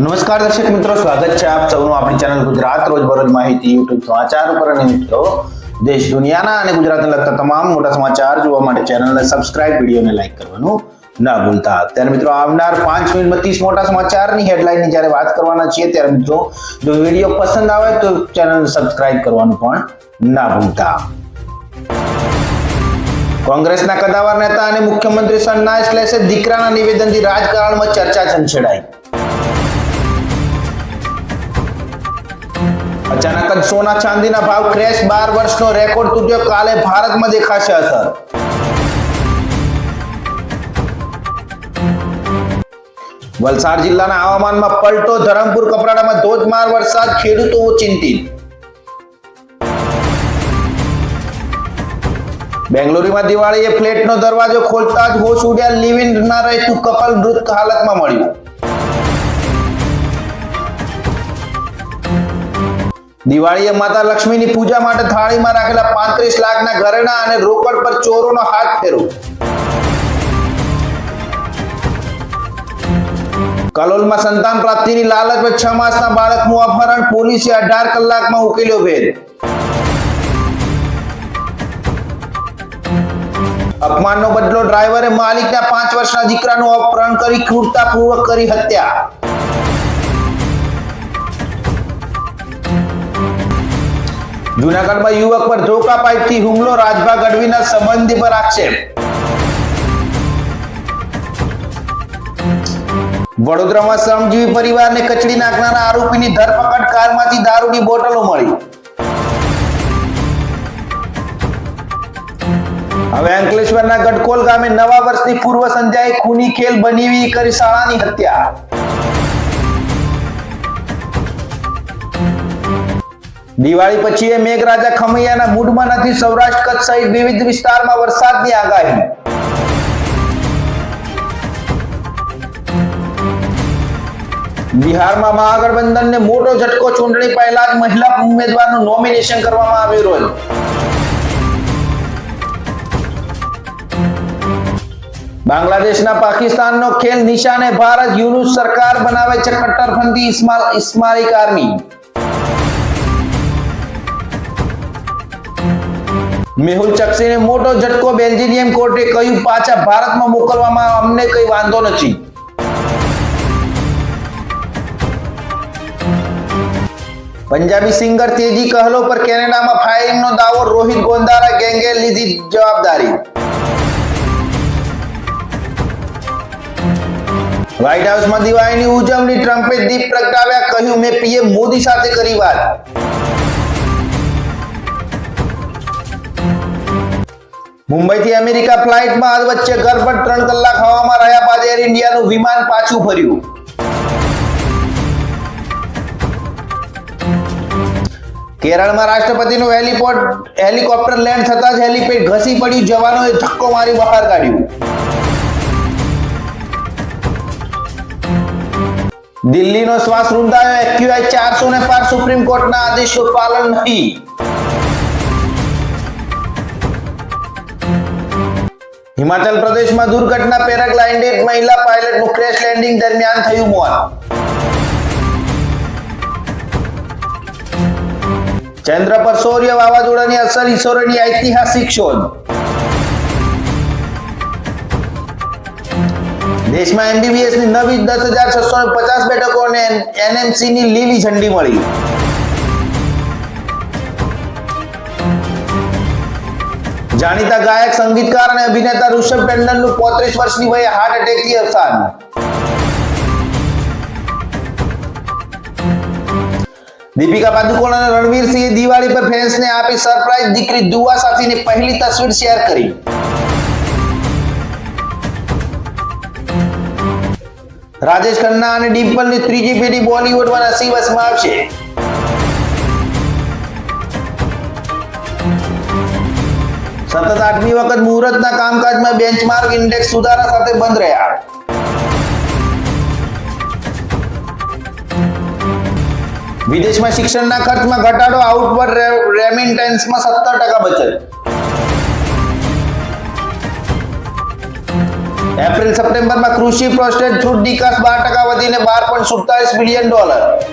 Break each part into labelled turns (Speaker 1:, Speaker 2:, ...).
Speaker 1: નમસ્કાર દર્શક મિત્રો, સ્વાગત છે આપ સૌનું આપણી ચેનલ ગુજરાત રોજબરોજ માહિતી યુટ્યુબ સમાચાર ઉપર. અને મિત્રો, દેશ દુનિયાના અને ગુજરાતને લગતા તમામ મોટા સમાચાર જોવા માટે ચેનલને સબસ્ક્રાઇબ, વિડીયોને લાઈક કરવાનું ના ભૂલતા. ત્યારે મિત્રો, આવનાર પાંચ મિનિટમાં ત્રીસ મોટા સમાચારની હેડલાઇનની જ્યારે વાત કરવાના છીએ, ત્યારે મિત્રો, જો વીડિયો પસંદ આવે તો ચેનલને સબસ્ક્રાઇબ કરવાનું પણ ના ભૂલતા. કોંગ્રેસના કદાવર નેતા અને મુખ્યમંત્રી સન્નાસ લેશે દીકરાના નિવેદનથી રાજકારણમાં ચર્ચા છંછેડાઈ. અચાનક જ સોના ચાંદીના ભાવ ક્રેશ બાર વર્ષનો રેકોર્ડ તૂટ્યો. કાલે ભારતમાં દેખાશે અસર. વલસાડ જિલ્લાના હવામાનમાં પલટો. ધરમપુર કપરાડામાં ધોધમાર વરસાદ. ખેડૂતો ચિંતિત. બેંગ્લોરમાં દિવાળીએ ફ્લેટનો દરવાજો ખોલતા જ હોશ ઉડ્યા. લિવ ઇન રહેતું કપલ મૃત હાલતમાં મળ્યું. દિવાળીએ માતા લક્ષ્મીની પૂજા માટે થાળીમાં રાખેલા પાંત્રીસ લાખના ઘરેણા અને રોકડ પર ચોરોનો હાથ ફેરો કલોલમાં સંતાન પ્રાપ્તિની લાલચમાં છ માસના બાળકનું અપહરણ પોલીસે અઢાર કલાકમાં ઉકેલ્યો ભેદ અપમાનનો બદલો ડ્રાઈવરે માલિકના પાંચ વર્ષના દીકરાનું અપહરણ કરી ક્રૂરતાપૂર્વક કરી હત્યા. જુનાગઢમાં યુવક પર ધોકા પાઇપથી હુમલો રાજભા ગઢવીના સંબંધી પર આક્ષેપ. વડોદરામાં શ્રમજીવી પરિવારને કચડી નાખનારા આરોપીની ધરપકડ, કારમાંથી દારૂની બોટલો મળી. હવે અંકલેશ્વરના ગઢકોલ ગામે નવા વર્ષની પૂર્વ સંધ્યાએ ખૂની ખેલ બનીવી કરી શાળાની હત્યા. દિવાળી પછી મેઘરાજા ખમૈયાના મૂડમાં નથી, સૌરાષ્ટ્ર કચ્છ સહિત વિવિધ વિસ્તારમાં વરસાદની આગાહી. બિહારમાં મહાગઠબંધનને મોટો ઝટકો ચૂંટણી પહેલા જ મહિલા ઉમેદવારનું નોમિનેશન કરવામાં આવ્યું રોલ બાંગ્લાદેશના પાકિસ્તાનનો ખેલ નિશાને ભારત યુનુસ સરકાર બનાવે છે કટ્ટરપંથી ઇસ્માલ ઇસ્માલિક આર્મી મેહુલ ચકસીને મોટો ઝટકો બેલ્જિયમ કોર્ટે કહ્યું, પાછા ભારતમાં મોકલવામાં અમને કઈ વાંધો નથી. પંજાબી સિંગર તેજી કહલો પર કેનેડામાં ફાયરિંગનો દાવો, રોહિત ગોંધારા ગેંગે લીધી જવાબદારી. વ્હાઇટ હાઉસમાં દિવાળીની ઉજવણી, ટ્રમ્પે દીપ પ્રગટાવ્યા, કહ્યું, મેં પીએમ મોદી સાથે કરી વાત. મુંબઈથી અમેરિકા ફ્લાઇટમાં આજ વચ્ચે ગરબડ ત્રણ કલાક હવામાં રહ્યા બાદ એર ઇન્ડિયાનું વિમાન પાછું ફર્યું. કેરળમાં રાષ્ટ્રપતિનું હેલિપોર્ટ, હેલિકોપ્ટર લેન્ડ થતા જ હેલિપેડ ઘસી પડ્યું, જવાનોએ ધક્કો મારી બહાર કાઢ્યું. દિલ્હીનો શ્વાસ રૂંધાયો એક્યુઆઈ ચારસો ને પાર સુપ્રીમ કોર્ટના આદેશો પાલન નહીં. હિમાચલ પ્રદેશમાં દુર્ઘટના પેરાગ્લાઇડિંગ મહિલા પાયલટનું ક્રેશ લેન્ડિંગ દરમિયાન થયું મોત. ચંદ્ર પર સૌર્ય વાવાઝોડાની અસર ઈસરોની ઐતિહાસિક શોધ. દેશમાં એમબીબીએસની નવી દસ હજાર છસો પચાસ બેઠકોને અને એનએમસીની લીલી ઝંડી મળી. જાણીતા ગાયક, સંગીતકાર અને અભિનેતા ઋષભ ટંડનનું પોત્રીસ વર્ષની વયે હાર્ટ એટેકથી અવસાન. દીપિકા પાદુકોણ અને રણવીર સિંહે દિવાળી પર ફેન્સને આપી સરપ્રાઈઝ દીકરી દુવા સાથેની પહેલી તસવીર શેર કરી. રાજેશ ખન્ના અને ડિમ્પલની ત્રીજી પેઢી બોલિવૂડમાં નસીબ અજમાવશે સતત આઠમી વખત મુહૂર્તના કામકાજમાં બેન્ચમાર્ક ઇન્ડેક્સ સુધારા સાથે બંધ રહ્યા. વિદેશમાં શિક્ષણના ખર્ચમાં ઘટાડો આઉટવર્ડ રેમિન્ટેન્સમાં સત્તર ટકા બચત. એપ્રિલ, સપ્ટેમ્બરમાં કૃષિ પ્રોસ્ટેટ છૂટ નિકાસ બાર ટકા વધીને બાર પોઈન્ટ સુડતાલીસ બિલિયન ડોલર.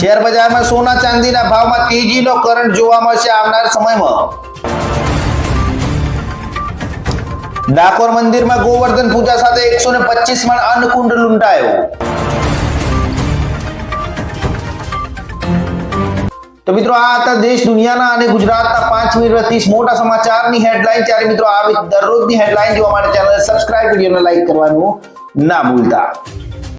Speaker 1: શેર બજારમાં સોના ચાંદીના ભાવમાં તેજીનો કરંટ જોવા મળશે આવનાર સમયમાં. ડાકોર મંદિરમાં ગોવર્ધન પૂજા સાથે એકસો ને પચીસ મણ અન્નકુંડ લૂંટાયો. તો મિત્રો, આ હતા દેશ દુનિયાના અને ગુજરાતના પાંચ મિનિટ ત્રીસ મોટા સમાચારની હેડલાઇન. ત્યારે મિત્રો, આવી દરરોજની હેડલાઇન જોવા માટે ચેનલ સબસ્ક્રાઇબ વિડીયોને લાઈક કરવાનું ના ભૂલતા.